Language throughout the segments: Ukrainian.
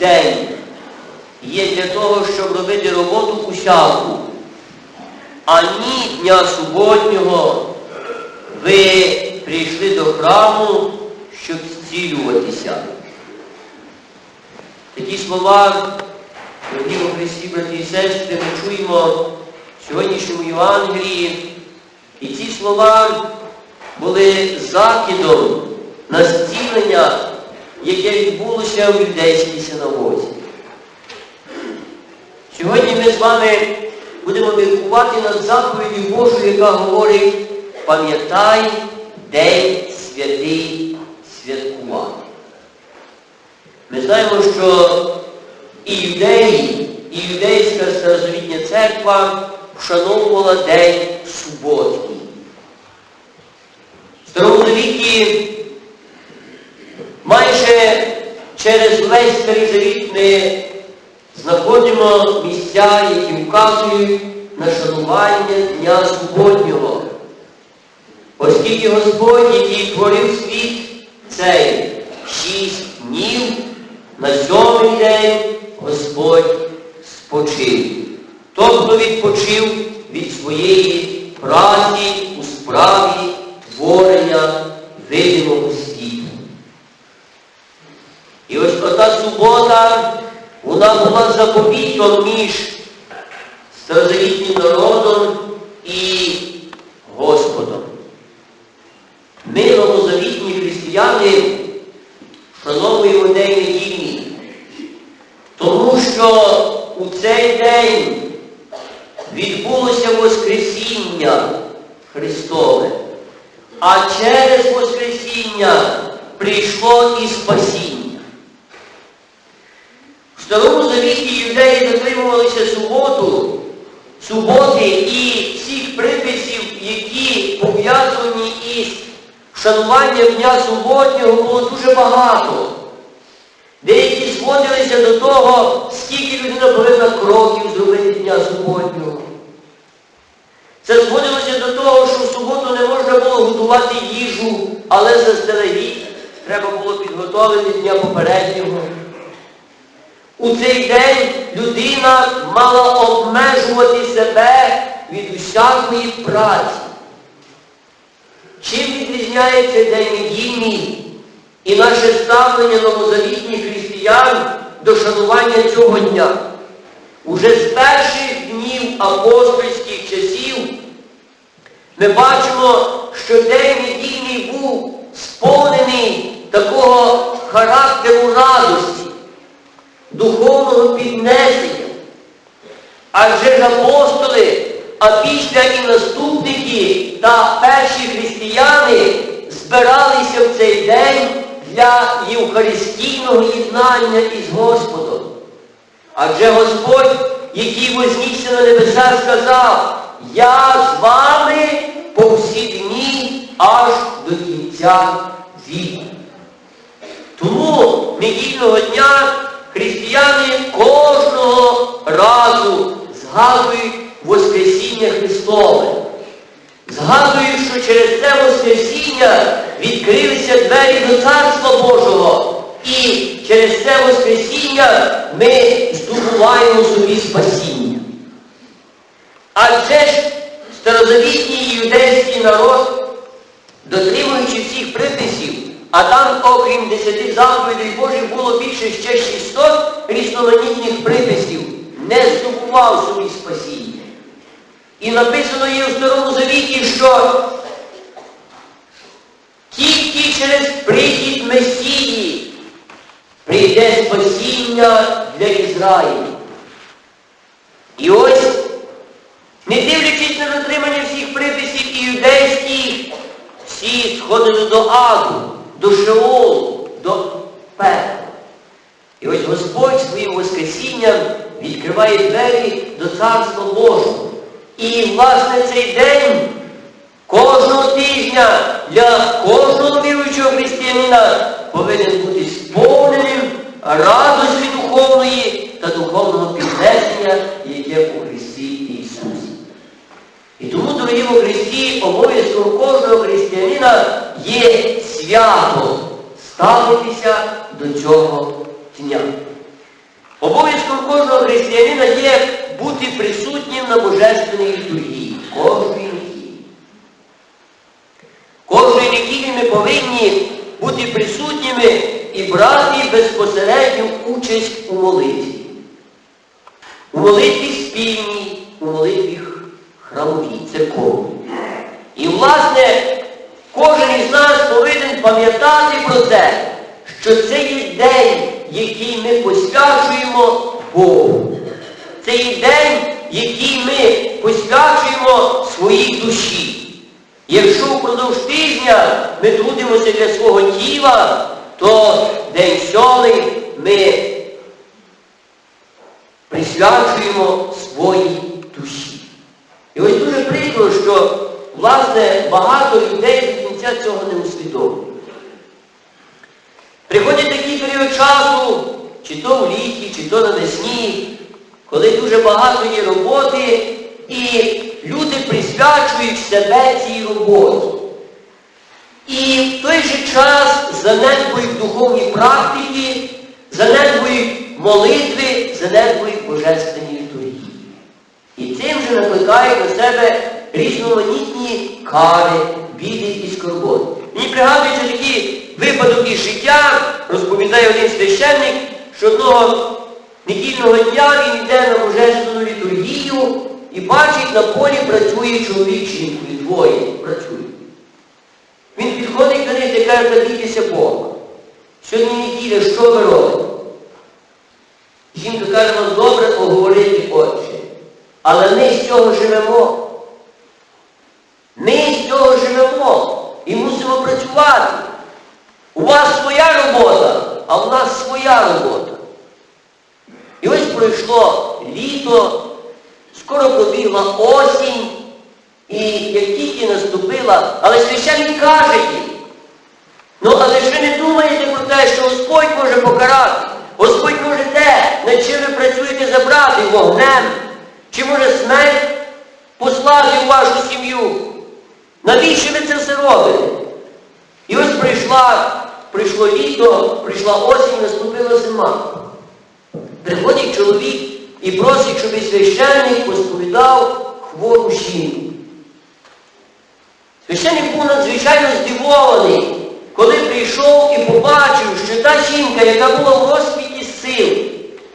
день є для того, щоб робити роботу усяку, а ні дня суботнього ви прийшли до храму, щоб зцілюватися. Такі слова, дорогі Христі, браті і сестри, ми чуємо в сьогоднішньому Євангелії. І ці слова були закидом на зцілення, яке відбулося в юдейській синагозі. Сьогодні ми з вами будемо міркувати над заповіддю Божою, яка говорить, пам'ятай день святий святкувати. Ми знаємо, що і юдеї, і юдейська старозавітня церква вшановувала день суботній. В Старому майже через весь Старий Завіт ми знаходимо місця, які вказують на шанування Дня Суботнього. Оскільки Господь, який творив світ цей шість днів, на сьомий день Господь спочив. Тобто відпочив від своєї праці вона між старозавітнім народом і Господом. Ми, новозавітні християни, вшановуємо День недільний, тому що у цей день відбулося Воскресіння Христове, а через Воскресіння прийшло і спасіння. В Старому Завіті юдеї дотримувалися суботу, суботи і всіх приписів, які пов'язані із вшануванням Дня Суботнього, було дуже багато. Деякі зводилися до того, скільки людина повинна кроків зробити Дня Суботнього. Це зводилося до того, що в суботу не можна було готувати їжу, але заздалегідь треба було підготовити дня попереднього. У цей день людина мала обмежувати себе від усякої праці. Чим відрізняється день недільний і наше ставлення новозавітніх християн до шанування цього дня? Уже з перших днів апостольських часів ми бачимо, що день недільний був сповнений такого характеру радості, духовного піднесення. Адже ж апостоли, а після і наступники та перші християни збиралися в цей день для євхаристійного єднання із Господом. Адже Господь, який вознісся на небеса, сказав, я з вами по всі дні аж до кінця віку. Тому недільного дня християни кожного разу згадують Воскресіння Христове. Згадують, що через це Воскресіння відкрилися двері до Царства Божого. І через це Воскресіння ми здобуваємо собі спасіння. Адже ж старозавітній юдейський народ, дотримуючи всіх приписів, а там, окрім десяти заповідей Божих, було більше ще 600 різноманітних приписів, не здобував собі спасіння. І написано є у Старому Завіті, що тільки через прихід Месії прийде спасіння для Ізраїлю. І ось, не дивлячись на дотримання всіх приписів і юдейських, всі сходили до аду, до Шеолу, до пекла. І ось Господь своїм Воскресінням відкриває двері до Царства Божого. І, власне, цей день кожного тижня для кожного віруючого християнина повинен бути сповненим радості духовної та духовного піднесення, яке у Христі. І тому, дорогі у Христі, обов'язком кожного християнина є свято ставитися до цього дня. Обов'язком кожного християнина є бути присутнім на божественній літургії. Кожної неділі. Кожної неділі ми повинні бути присутніми і брати безпосередню участь у молитві. У молитві спільній, у молитві храмовій, церковній. І, власне, кожен із нас повинен пам'ятати про те, що це є день, який ми посвячуємо Богу. Це є день, який ми посвячуємо своїй душі. Якщо впродовж тижня ми трудимося для свого тіла, то день сьомий ми присвячуємо своїй. І ось дуже прикро, що, власне, багато людей до кінця цього не усвідомлюють. Приходить такий період часу, чи то в літі, чи то навесні, коли дуже багато є роботи, і люди присвячують себе цій роботі. І в той же час занедбують духовні практики, занедбують молитви, занедбують літургії. І цим же накликають на себе різноманітні кари, біди і скорботи. Мені пригадується такий випадок із життя, розповідає один священник, що одного недільного дня він йде на божественну літургію і бачить, на полі працює чоловік з жінкою, двоє працюють. Він підходить до них і каже, «Та Бога. Сьогодні неділя, що ви робите? Жінка каже, вам добре поговорити, отче. Але ми з цього живемо. Ми з цього живемо і мусимо працювати. У вас своя робота, а в нас своя робота. І ось пройшло літо, скоро пробігла осінь, і як тільки наступила, але священник каже їм, ну але ж ви не думаєте про те, що Господь може покарати, Господь може те, над чим ви працюєте забрати вогнем, чи може смерть послати в вашу сім'ю. Навіщо ви це все робите? І ось прийшла, прийшло літо, прийшла осінь, наступила зима. Приходить чоловік і просить, щоб священник посповідав хвору жінку. Священник був надзвичайно здивований, коли прийшов і побачив, що та жінка, яка була в розквіті сил,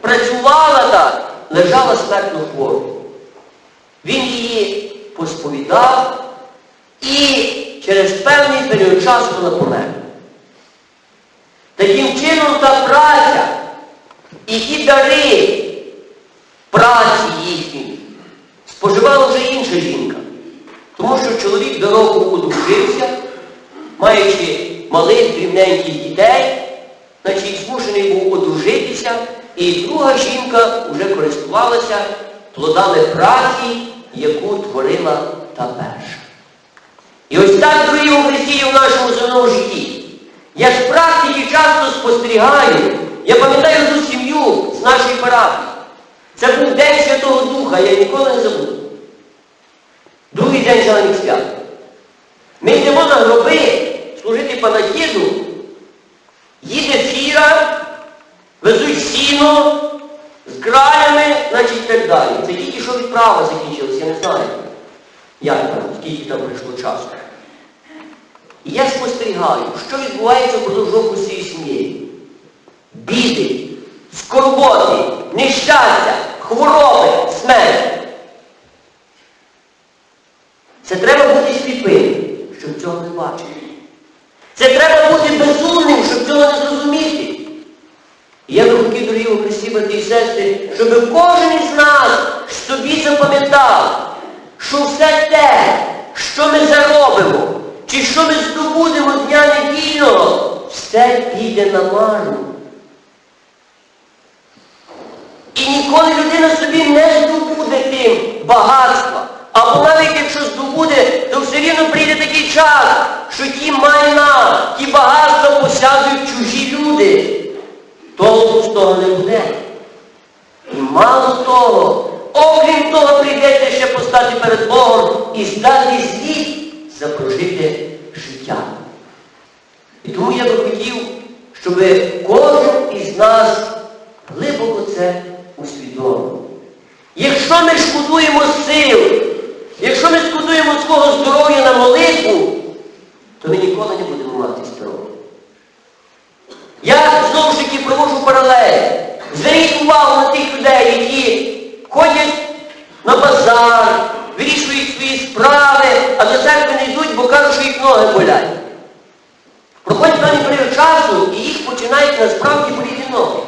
працювала так, лежала смертно хворою. Він її посповідав і через певний період часу вона померла. Таким чином та праця і ті дари праці їхньої споживала вже інша жінка. Тому що чоловік до одружився, маючи малих дрібненьких дітей, значить змушений був одружитися, і друга жінка вже користувалася плодами праці, яку творила та перша. І ось так, дорогі у Христі, в нашому земному житті. Я з практики часто спостерігаю, я пам'ятаю ту сім'ю з нашої парафії. Це був День Святого Духа, я ніколи не забуду. Другий день зелених свят. Ми йдемо на гроби служити панахіду, їде фіра, везуть сіно з кралями, значить так далі. Це тільки що відправа закінчилася, я не знаю, як там, скільки там прийшло часу. І я спостерігаю, що відбувається впродовж року з цією сім'єю. Біди, скорботи, нещастя, хвороби, смерть. Це треба бути сліпим, щоб цього не бачити. Це треба бути безумним, щоб цього не зрозуміти. І я би хотів, дорогі Христі, брати і сестри, щоб кожен із нас собі запам'ятав, що все те, що ми заробимо, чи що ми здобудемо дня недільного, все піде на марну. І ніколи людина собі не здобуде тим багатства. Або навіть якщо здобуде, то все рівно прийде такий час, що ті майна, ті багатства посядуть чужі люди. Того не буде. І мало того, окрім того, прийдеться ще постати перед Богом і здати звіт за прожите життя. І тому я би хотів, щоб кожен із нас глибоко це усвідомив. якщо ми шкодуємо сил, якщо ми шкодуємо свого здоров'я на молитву, то ми ніколи не будемо мати здоров'я. Я знову ж таки проводжу. Зверніть увагу на тих людей, які ходять на базар, вирішують свої справи, а до церкви не йдуть, бо кажуть, що їх ноги болять. Проходить певний період часу, і їх починають насправді боліти ноги.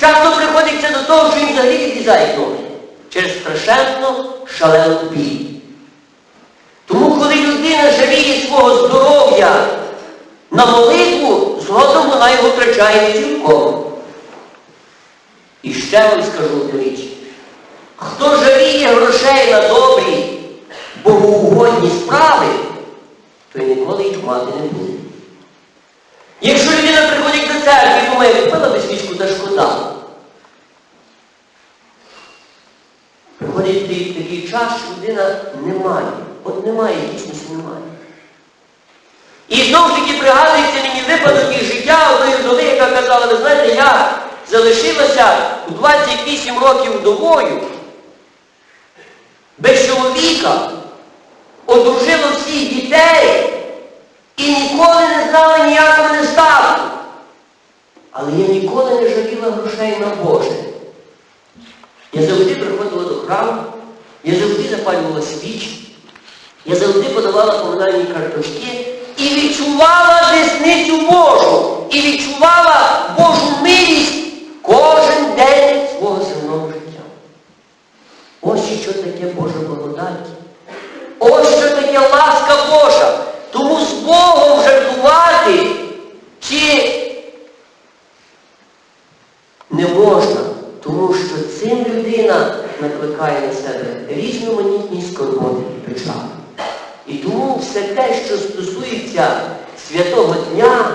Часто приходить це до того, що їм взагалі відрізають ноги через страшенно шалену біль. Тому, коли людина жаліє свого здоров'я на молитву, згодом вона його втрачає цілком. І ще вам скажу одну річ. Хто жаліє грошей на добрі, богоугодні справи, той ніколи їх мати не буде. Якщо людина приходить до церкви і думає, купила би свічку та шкода. Приходить такий, час, що людина не має. От немає, дійсності немає. І знову таки пригадується мені випадок із життя одної вдови, яка казала, ви знаєте, я залишилася у 28 років вдовою, без чоловіка, одружила всіх дітей і ніколи не знала ніякого нестатку. Але я ніколи не жаліла грошей на Боже. Я завжди приходила до храму, я завжди запалювала свічки, я завжди подавала комунальні карточки і відчувала десницю Божу, і відчувала Божу милість кожен день свого земного життя. Ось що таке Божа благодать. Ось що таке ласка Божа. Тому з Богом жартувати чи не можна, тому що цим людина накликає на себе різноманітні скорботи і печалі. І тому все те, що стосується святого дня,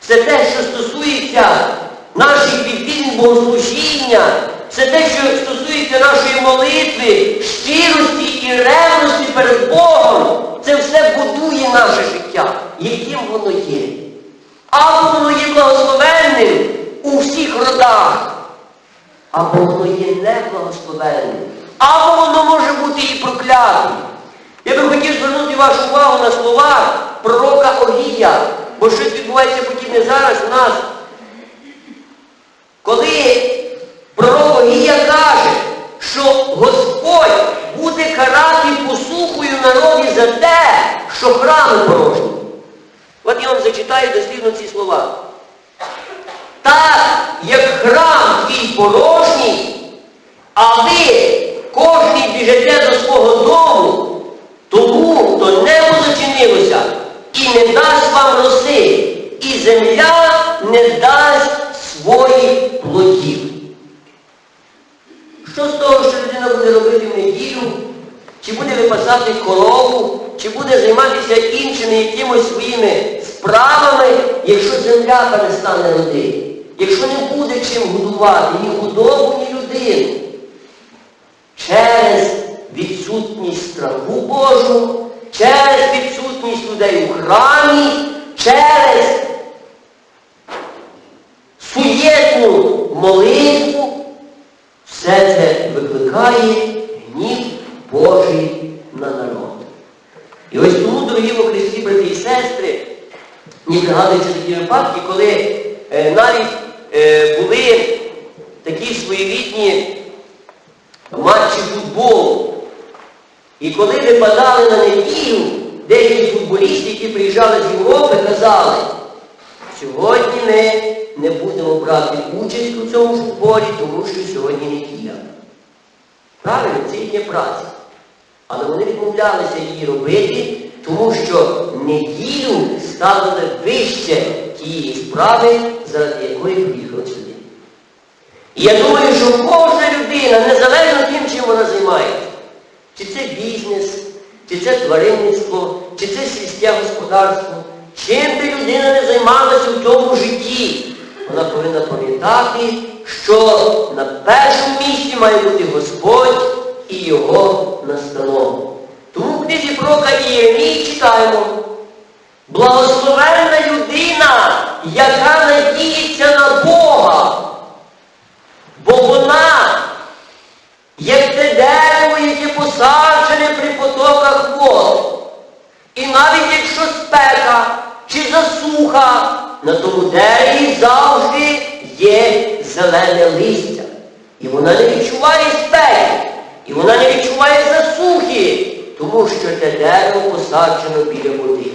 все те, що стосується наших відвідин богослужіння, все те, що стосується нашої молитви, щирості і ревності перед Богом, це все будує наше життя, яким воно є. Або воно є благословенним у всіх родах, або воно є неблагословенним, або воно може бути і проклятим. Я би хотів звернути вашу увагу на слова пророка Огія, бо щось відбувається подібне зараз у нас. Коли пророк Огія каже, що Господь буде карати посухою народі за те, що храми порожні. От я вам зачитаю дослідно ці слова. Так, як храм твій порожній, а ви кожен біжете до свого не дасть вам роси, і земля не дасть своїх плодів. Що з того, що людина буде робити в неділю, чи буде випасати корову, чи буде займатися іншими якимось своїми справами, якщо земля перестане родити, якщо не буде чим годувати ні худобу, ні людину. Через відсутність страху Божу, через відсутність людей у храмі, через суєтну молитву, все це викликає гнів Божий на народ. І ось тому, дорогі во Христі, брати і сестри, мені пригадуються такі випадки, коли е, навіть е, були такі своєрідні матчі футболу. І коли випадали на неділю, деякі футболісти, які приїжджали з Європи, казали, сьогодні ми не будемо брати участь у цьому футболі, тому що сьогодні неділя. Правильно, це їхня праця. Але вони відмовлялися її робити, тому що неділю ставили вище тієї справи, заради якої приїхали сюди. І я думаю, що кожна людина, незалежно тим, чим вона займається, чи це бізнес, чи це тваринництво, чи це сільське господарство, чим би людина не займалася в цьому житті, вона повинна пам'ятати, що на першому місці має бути Господь і Його настанова. Тому в книзі пророка Єремії читаємо, благословенна людина, яка надіється на Бога, бо вона, як навіть якщо спека чи засуха, на тому дереві завжди є зелене листя. І вона не відчуває спеки, і вона не відчуває засухи, тому що те дерево посаджено біля води.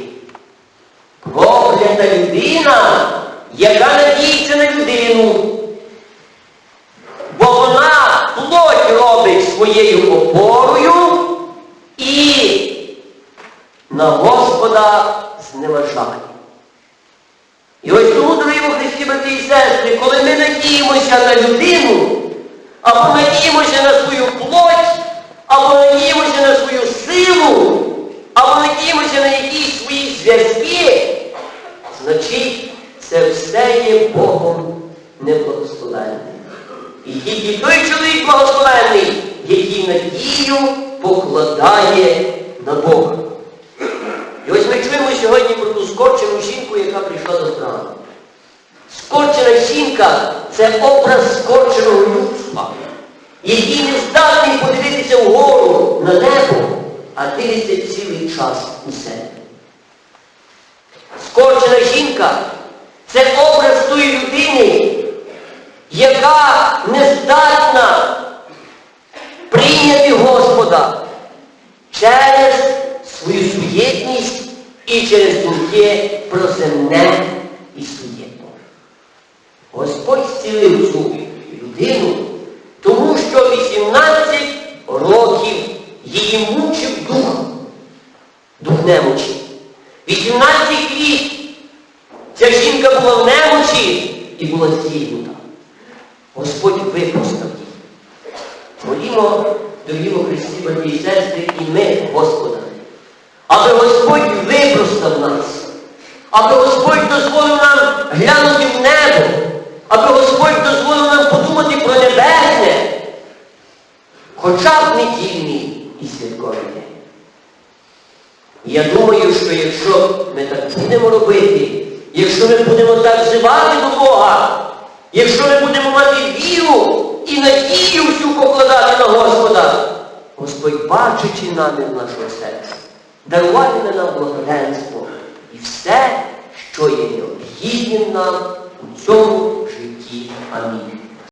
Проклята людина, яка надіється на людину, бо вона плоть робить своєю опорою і на Господа зневажає. І ось тому, дорогі Христі, брати і сестри, коли ми надіємося на людину, або надіємося на свою плоть, або надіємося на свою силу, або надіємося на якісь свої зв'язки, значить це все є Богом неблагословенним. І тільки той чоловік благословенний, який надію покладає на Бога. І ось ми чуємо сьогодні про ту скорчену жінку, яка прийшла до храму. Скорчена жінка це образ скорченого людства, який не здатний подивитися вгору на небо, а дивиться цілий час у себе. Скорчена жінка це образ тої людини, яка не здатна прийняти Господа через суєтність і через думки про і суєтне. Господь зцілив цю людину, тому що 18 років її мучив дух, дух немочі. 18 літ ця жінка була в немочі і була зігнута. Господь випустив її. Молімо, дорогі во Христі, брати і сестри, і ми, Господа, аби Господь випростав нас, аби Господь дозволив нам глянути в небо, аби Господь дозволив нам подумати про небесне, хоча б недільний і святковий день. Я думаю, що якщо ми так будемо робити, якщо ми будемо так взивати до Бога, якщо ми будемо мати віру і надію всю покладати на Господа, Господь, бачачи намір нашого серця, даруватиме нам благоденство і все, що є необхідним нам у цьому житті. Амінь.